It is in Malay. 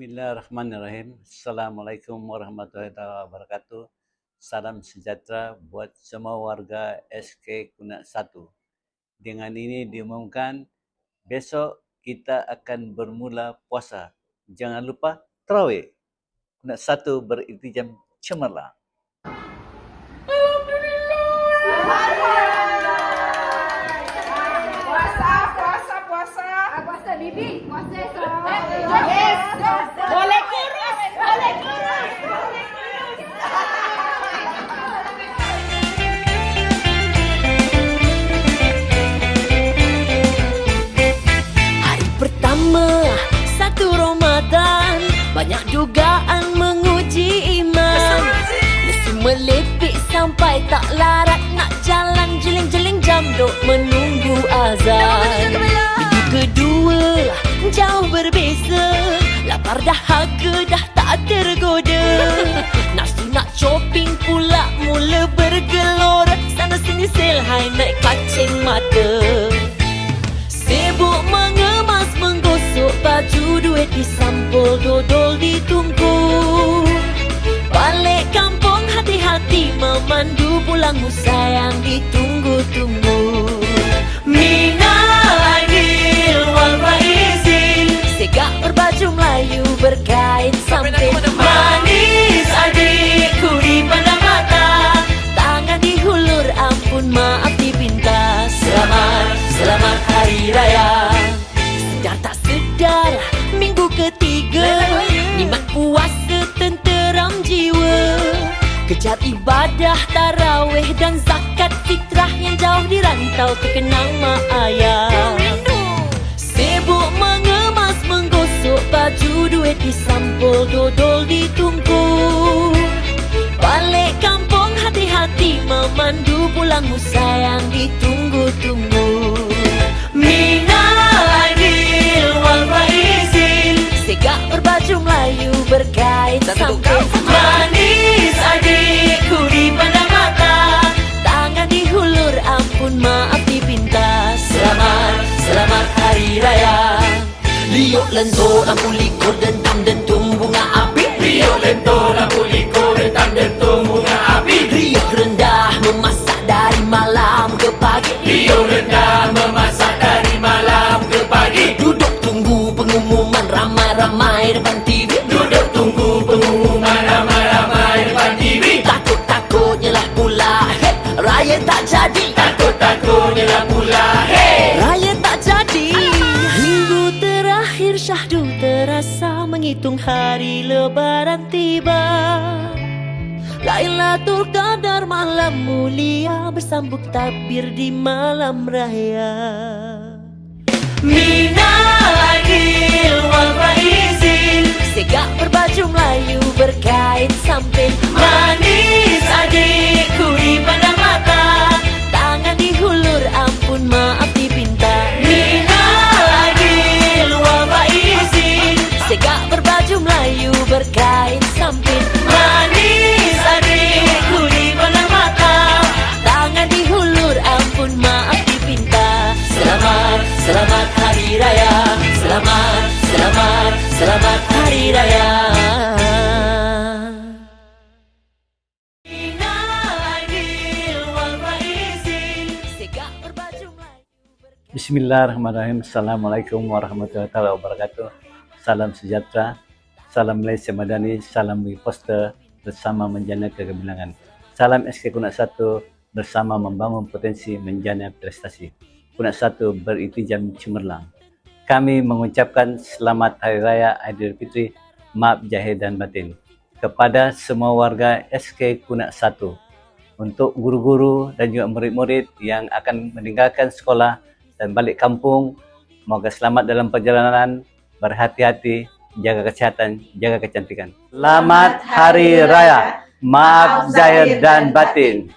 Bismillahirrahmanirrahim. Assalamualaikum warahmatullahi wabarakatuh. Salam sejahtera buat semua warga SK Kunak 1. Dengan ini diumumkan besok kita akan bermula puasa. Jangan lupa terawih. Kunak 1 beriltijam cemerlang. Puasa, puasa, puasa. Puasa bibi, puasa esok. Yes. Boleh Banyak dugaan menguji iman. Nasi melepik sampai tak larat Nak jalan jeling-jeling jam dok menunggu azan. Minggu kedua jauh berbeza. Lapar dahaga dah tak tergoda. Nafsu nak shopping pula mula bergelora. Sana sini selhai naik kacing mata duit disampul dodol ditunggu Balik kampung hati-hati memandu pulangmu sayang ditunggu-tunggu. Minal aidil wal faizin Segak berbaju Melayu berkain samping. Manis adikku di pandang mata. Tangan dihulur ampun maaf dipinta. Selamat, selamat hari raya Kejar ibadah tarawih dan zakat fitrah Yang jauh di rantau terkenang mak ayah. Sibuk mengemas menggosok baju duit disampul dodol ditunggu. Balik kampung hati-hati memandu pulangmu sayang ditunggu-tunggu. Minal aidil wal faizin Segak berbaju Melayu berkain samping Lento lampu likur dentum dentum bunga api. Rio lento lampu likur Detam dentung bunga api. Riuh rendah memasak dari malam ke pagi. Rio rendah memasak dari malam ke pagi. Duduk tunggu pengumuman ramai-ramai depan TV Duduk tunggu pengumuman ramai-ramai depan TV Takut-takutnya lah pula hey, Raya tak terasa Menghitung hari lebaran tiba. Lailatul Qadar malam mulia Bersambut tabir di malam raya. Minal Melayu berkain Bismillahirrahmanirrahim. Assalamualaikum warahmatullahi wabarakatuh. Salam sejahtera. Salam Malaysia Madani. Salam Poster bersama menjana kegemilangan. Salam SK Kunak 1 bersama membangun potensi menjana prestasi. Kunak 1 beritijam cemerlang. Kami mengucapkan selamat Hari Raya Aidilfitri, maaf zahir dan batin kepada semua warga SK Kunak 1 untuk guru-guru dan juga murid-murid yang akan meninggalkan sekolah dan balik kampung. Semoga selamat dalam perjalanan, berhati-hati, jaga kesihatan, jaga kecantikan. Selamat Hari Raya. Maaf zahir dan batin.